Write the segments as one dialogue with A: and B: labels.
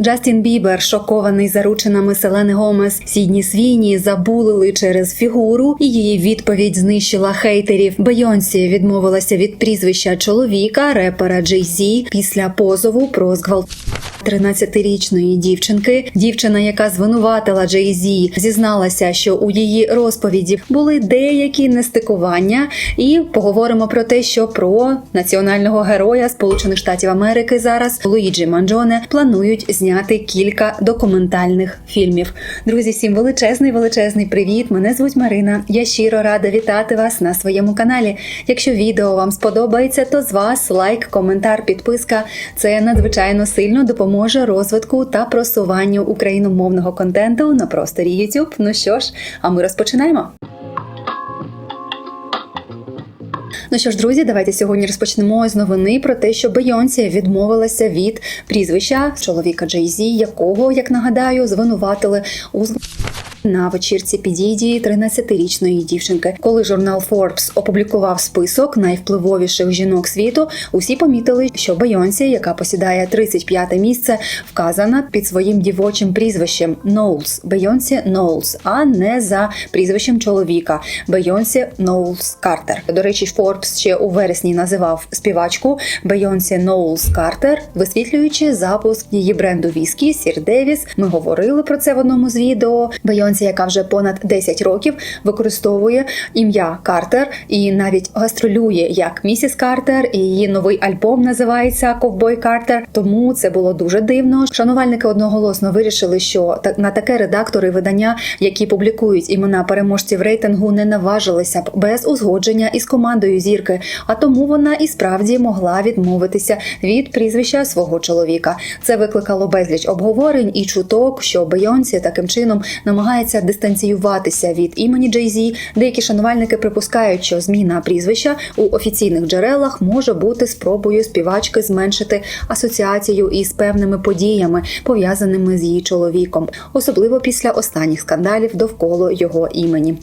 A: Джастін Бібер, шокований заручинами Селени Гомес, Сідні Свіні забулили через фігуру, і її відповідь знищила хейтерів. Бейонсі відмовилася від прізвища чоловіка, репера Джей Зі після позову про зґвалт. 13-річної дівчинки, дівчина, яка звинуватила Джей Зі, зізналася, що у її розповіді були деякі нестикування, і поговоримо про те, що про національного героя Сполучених Штатів Америки зараз Луїджі Манджоне планують зняти кілька документальних фільмів. Друзі, всім величезний величезний привіт! Мене звуть Марина. Я щиро рада вітати вас на своєму каналі. Якщо відео вам сподобається, то з вас лайк, коментар, підписка. Це надзвичайно сильно допоможе розвитку та просуванню україномовного контенту на просторі YouTube. Ну що ж, а ми розпочинаємо. Ну що ж, друзі, давайте сьогодні розпочнемо з новини про те, що Бейонсі відмовилася від прізвища чоловіка Джей Зі, якого, як нагадаю, звинуватили у на вечірці підійді 13-річної дівчинки. Коли журнал Forbes опублікував список найвпливовіших жінок світу, усі помітили, що Бейонсі, яка посідає 35-те місце, вказана під своїм дівочим прізвищем Ноулс Бейонсі Ноулс, а не за прізвищем чоловіка Бейонсі Ноулс Картер. До речі, Forbes ще у вересні називав співачку Бейонсі Ноулс Картер, висвітлюючи запуск її бренду віскі Сір Девіс. Ми говорили про це в одному з відео. Бейонсі, яка вже понад 10 років використовує ім'я Картер і навіть гастролює як місіс Картер, і її новий альбом називається Ковбой Картер. Тому це було дуже дивно. Шанувальники одноголосно вирішили, що на таке редактори видання, які публікують імена переможців рейтингу, не наважилися б без узгодження із командою зірки. А тому вона і справді могла відмовитися від прізвища свого чоловіка. Це викликало безліч обговорень і чуток, що Бейонсі таким чином намагається дистанціюватися від імені Джей-Зі. Деякі шанувальники припускають, що зміна прізвища у офіційних джерелах може бути спробою співачки зменшити асоціацію із певними подіями, пов'язаними з її чоловіком, особливо після останніх скандалів довкола його імені.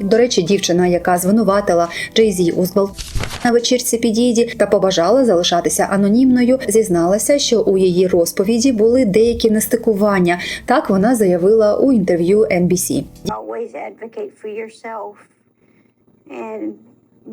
A: До речі, дівчина, яка звинуватила Джей-Зі у зґвалт на вечірці підійді та побажала залишатися анонімною, зізналася, що у її розповіді були деякі нестикування. Так вона заявила у інтерв'ю NBC.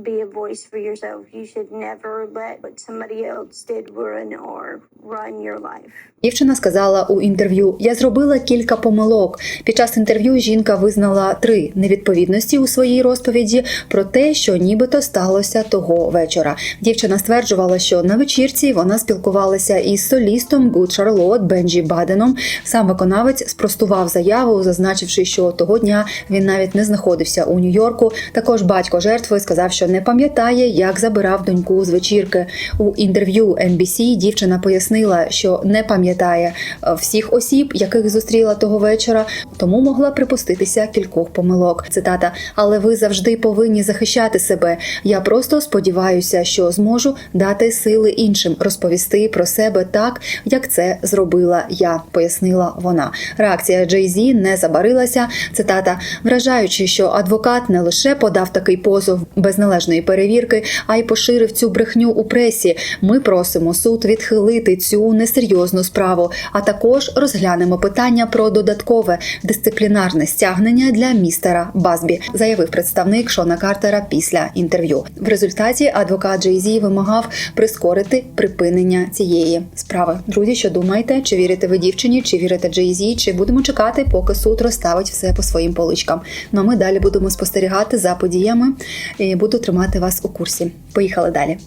B: Be a voice for yourself. You should never let what somebody else did ruin or run your life.
A: Дівчина сказала у інтерв'ю: Я зробила кілька помилок. Під час інтерв'ю жінка визнала три невідповідності у своїй розповіді про те, що нібито сталося того вечора. Дівчина стверджувала, що на вечірці вона спілкувалася із солістом Good Charlotte Бенджі Баденом. Сам виконавець спростував заяву, зазначивши, що того дня він навіть не знаходився у Нью-Йорку. Також батько жертви сказав, що не пам'ятає, як забирав доньку з вечірки. У інтерв'ю NBC дівчина пояснила, що не пам'ятає е, всіх осіб, яких зустріла того вечора, тому могла припуститися кількох помилок. Цитата: але ви завжди повинні захищати себе. Я просто сподіваюся, що зможу дати сили іншим розповісти про себе так, як це зробила я, пояснила вона. Реакція Джей Зі не забарилася. Цитата, вражаючи, що адвокат не лише подав такий позов без належної перевірки, а й поширив цю брехню у пресі. Ми просимо суд відхилити цю несерйозну справу, а також розглянемо питання про додаткове дисциплінарне стягнення для містера Базбі, заявив представник Шона Картера після інтерв'ю. В результаті адвокат Джей Зі вимагав прискорити припинення цієї справи. Друзі, що думаєте? Чи вірите ви дівчині, чи вірите Джей Зі, чи будемо чекати, поки суд розставить все по своїм поличкам? Ну а ми далі будемо спостерігати за подіями і буду тримати вас у курсі. Поїхали далі.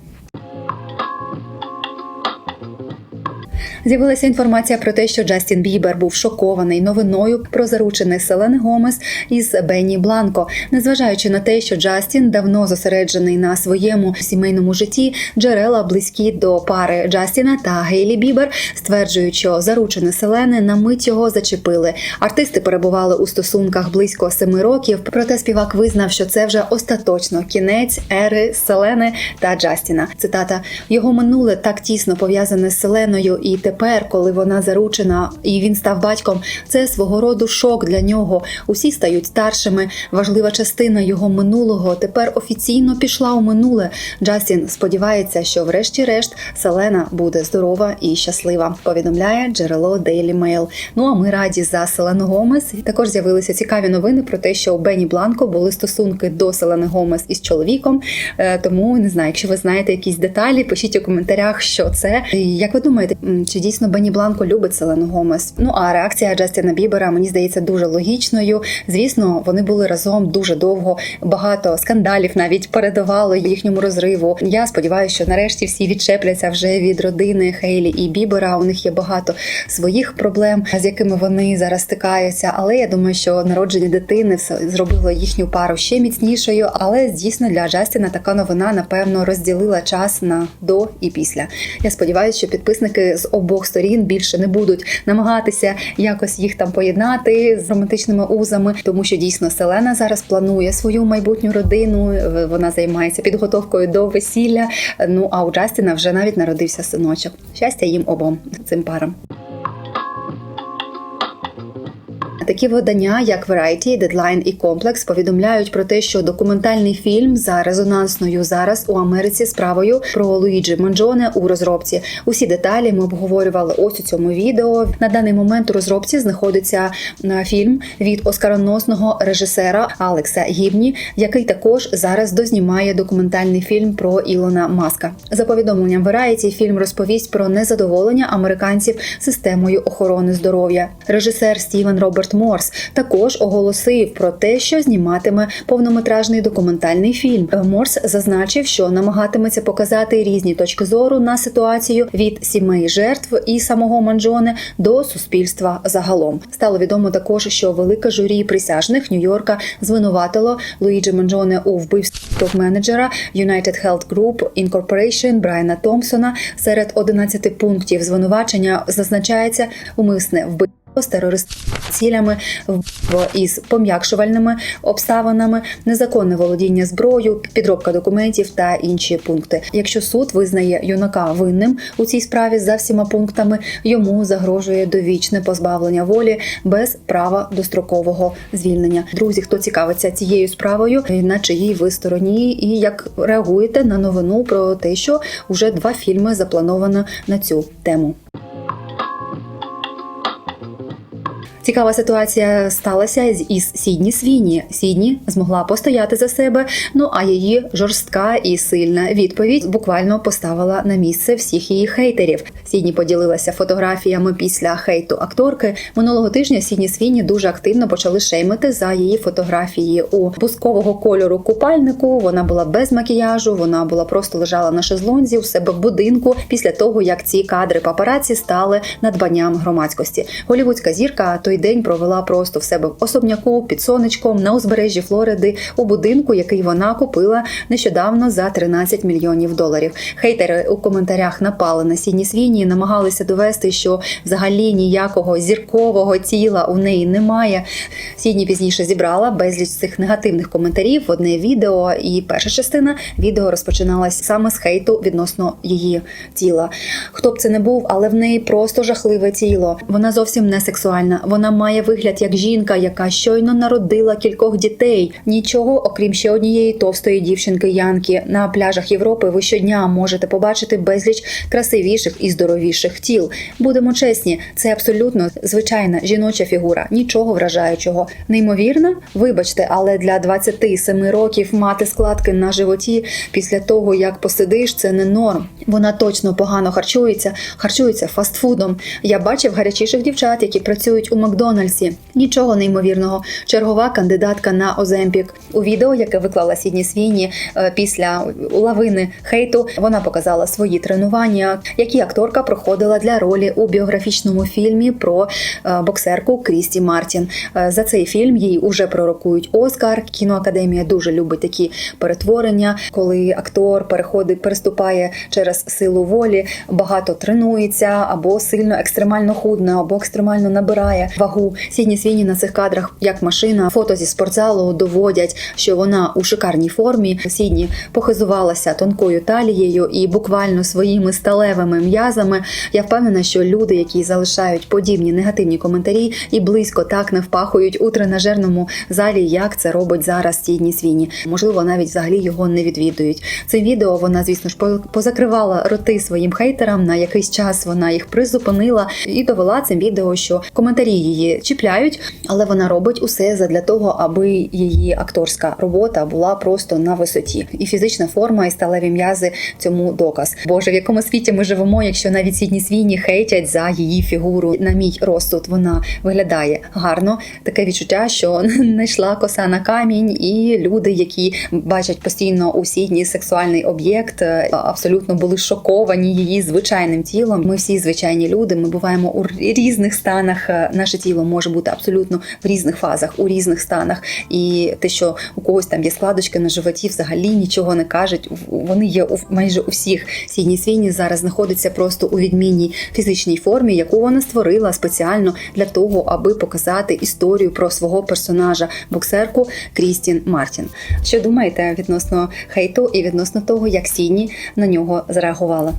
A: З'явилася інформація про те, що Джастін Бібер був шокований новиною про заручених Селени Гомес із Бенні Бланко. Незважаючи на те, що Джастін давно зосереджений на своєму сімейному житті, джерела близькі до пари Джастіна та Гейлі Бібер стверджують, що заручені Селени на мить його зачепили. Артисти перебували у стосунках близько семи років. Проте співак визнав, що це вже остаточно кінець ери Селени та Джастіна. Цитата: його минуле так тісно пов'язане з Селеною, і тепер тепер, коли вона заручена і він став батьком, це свого роду шок для нього. Усі стають старшими. Важлива частина його минулого тепер офіційно пішла у минуле. Джастін сподівається, що врешті-решт Селена буде здорова і щаслива. Повідомляє джерело Daily Mail. Ну а ми раді за Селену Гомес. Також з'явилися цікаві новини про те, що у Бені Бланко були стосунки до Селени Гомес із чоловіком. Е, Тому не знаю, якщо ви знаєте якісь деталі, пишіть у коментарях, що це. Як ви думаєте, чи дійсно Бені Бланко любить Селену Гомес? Ну а реакція Джастіна Бібера мені здається дуже логічною. Звісно, вони були разом дуже довго. Багато скандалів навіть передавало їхньому розриву. Я сподіваюся, що нарешті всі відчепляться вже від родини Хейлі і Бібера. У них є багато своїх проблем, з якими вони зараз стикаються. Але я думаю, що народження дитини все зробило їхню пару ще міцнішою. Але дійсно для Джастіна така новина напевно розділила час на до і після. Я сподіваюся, що підписники з обох сторін більше не будуть намагатися якось їх там поєднати з романтичними узами, тому що дійсно Селена зараз планує свою майбутню родину. Вона займається підготовкою до весілля. Ну а у Джастіна вже навіть народився синочок. Щастя їм обом цим парам. Такі видання, як Variety, Deadline і Complex, повідомляють про те, що документальний фільм за резонансною зараз у Америці справою про Луїджі Манджоне у розробці. Усі деталі ми обговорювали ось у цьому відео. На даний момент у розробці знаходиться е, фільм від оскароносного режисера Алекса Гібні, який також зараз дознімає документальний фільм про Ілона Маска. За повідомленням Variety, фільм розповість про незадоволення американців системою охорони здоров'я. Режисер Стівен Роберт Морс також оголосив про те, що зніматиме повнометражний документальний фільм. Морс зазначив, що намагатиметься показати різні точки зору на ситуацію від сімей жертв і самого Манджоне до суспільства загалом. Стало відомо також, що велике журі присяжних Нью-Йорка звинуватило Луїджі Манджоне у вбивстві топ-менеджера United Health Group Incorporation Брайана Томпсона. Серед 11 пунктів звинувачення зазначається умисне вбивство з терористичними цілями, вбивство із пом'якшувальними обставинами, незаконне володіння зброєю, підробка документів та інші пункти. Якщо суд визнає юнака винним у цій справі за всіма пунктами, йому загрожує довічне позбавлення волі без права дострокового звільнення. Друзі, хто цікавиться цією справою, на чиїй ви стороні, і як реагуєте на новину про те, що вже два фільми заплановано на цю тему. Цікава ситуація сталася з- із Сідні Свіні. Сідні змогла постояти за себе. Ну а її жорстка і сильна відповідь буквально поставила на місце всіх її хейтерів. Сідні поділилася фотографіями після хейту акторки. Минулого тижня Сідні Свіні дуже активно почали шеймити за її фотографії у бускового кольору купальнику. Вона була без макіяжу, вона була просто лежала на шезлонзі у себе в будинку після того, як ці кадри папараці стали надбанням громадськості. Голівудська зірка той день провела просто в себе в особняку під сонечком на узбережжі Флориди у будинку, який вона купила нещодавно за 13 мільйонів доларів. Хейтери у коментарях напали на Сідні Свіні, намагалися довести, що взагалі ніякого зіркового тіла у неї немає. Сідні пізніше зібрала безліч цих негативних коментарів в одне відео, і перша частина відео розпочиналась саме з хейту відносно її тіла. Хто б це не був, але в неї просто жахливе тіло. Вона зовсім не сексуальна. Вона має вигляд як жінка, яка щойно народила кількох дітей. Нічого, окрім ще однієї товстої дівчинки Янки. На пляжах Європи ви щодня можете побачити безліч красивіших і здоровіших тіл. Будемо чесні, це абсолютно звичайна жіноча фігура, нічого вражаючого. Неймовірна, вибачте, але для 27 років мати складки на животі після того, як посидиш, це не норм. Вона точно погано харчується, харчується фастфудом. Я бачив гарячіших дівчат, які працюють у Макдональдсі. Нічого неймовірного. Чергова кандидатка на Оземпік. У відео, яке виклала Сідні Свіні е, після лавини хейту, вона показала свої тренування, які акторка проходила для ролі у біографічному фільмі про е, боксерку Крісті Мартін. Е, За цей фільм їй уже пророкують Оскар. Кіноакадемія дуже любить такі перетворення, коли актор переходить, переступає через силу волі, багато тренується або сильно екстремально худне, або екстремально набирає. вагу. Сідні свіні на цих кадрах, як машина, фото зі спортзалу доводять, що вона у шикарній формі. Сідні похизувалася тонкою талією і буквально своїми сталевими м'язами. Я впевнена, що люди, які залишають подібні негативні коментарі, і близько так не впахують у тренажерному залі, як це робить зараз Сідні Свіні. Можливо, навіть взагалі його не відвідують. Цим відео вона, звісно ж, позакривала роти своїм хейтерам. На якийсь час вона їх призупинила і довела цим відео, що коментарі її чіпляють, але вона робить усе задля того, аби її акторська робота була просто на висоті. І фізична форма, і сталеві м'язи цьому доказ. Боже, в якому світі ми живемо, якщо навіть сідні свіні хейтять за її фігуру. На мій розсуд вона виглядає гарно. Таке відчуття, що не йшла коса на камінь, і люди, які бачать постійно у сідні сексуальний об'єкт, е, абсолютно були шоковані її звичайним тілом. Ми всі звичайні люди. Ми буваємо у різних станах. Е, Наше тіло може бути абсолютно в різних фазах, у різних станах. І те, що у когось там є складочки на животі, взагалі нічого не кажуть. Вони є у майже у всіх. Сідні свіні зараз знаходиться просто у відмінній фізичній формі, яку вона створила спеціально для того, аби показати історію про свого персонажа, боксерку Крістін Мартін. Що думаєте відносно хейту і відносно того, як Сідні на нього зреагувала?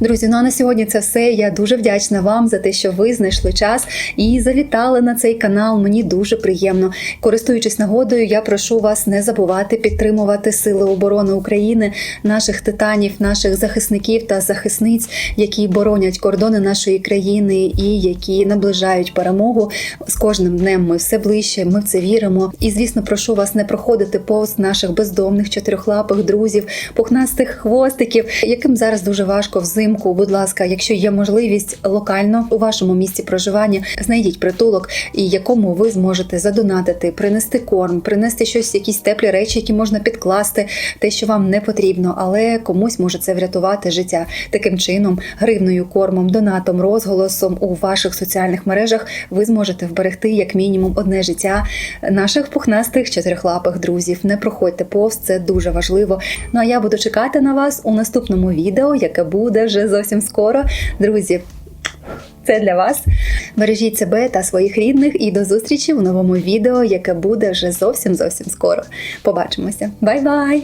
A: Друзі, ну а на сьогодні це все. Я дуже вдячна вам за те, що ви знайшли час і завітали на цей канал. Мені дуже приємно. Користуючись нагодою, я прошу вас не забувати підтримувати Сили оборони України, наших титанів, наших захисників та захисниць, які боронять кордони нашої країни і які наближають перемогу. З кожним днем ми все ближче. Ми в це віримо. І звісно, прошу вас не проходити повз наших бездомних чотирьохлапих друзів, пухнастих хвостиків, яким зараз дуже важко взимку. Будь ласка, якщо є можливість локально у вашому місці проживання, знайдіть притулок, і якому ви зможете задонатити, принести корм, принести щось, якісь теплі речі, які можна підкласти, те, що вам не потрібно, але комусь може це врятувати життя. Таким чином, гривною, кормом, донатом, розголосом у ваших соціальних мережах ви зможете вберегти як мінімум одне життя наших пухнастих чотирихлапих друзів. Не проходьте повз, це дуже важливо. Ну а я буду чекати на вас у наступному відео, яке буде вже зовсім скоро. Друзі, це для вас. Бережіть себе та своїх рідних і до зустрічі в новому відео, яке буде вже зовсім зовсім скоро. Побачимося. Бай-бай!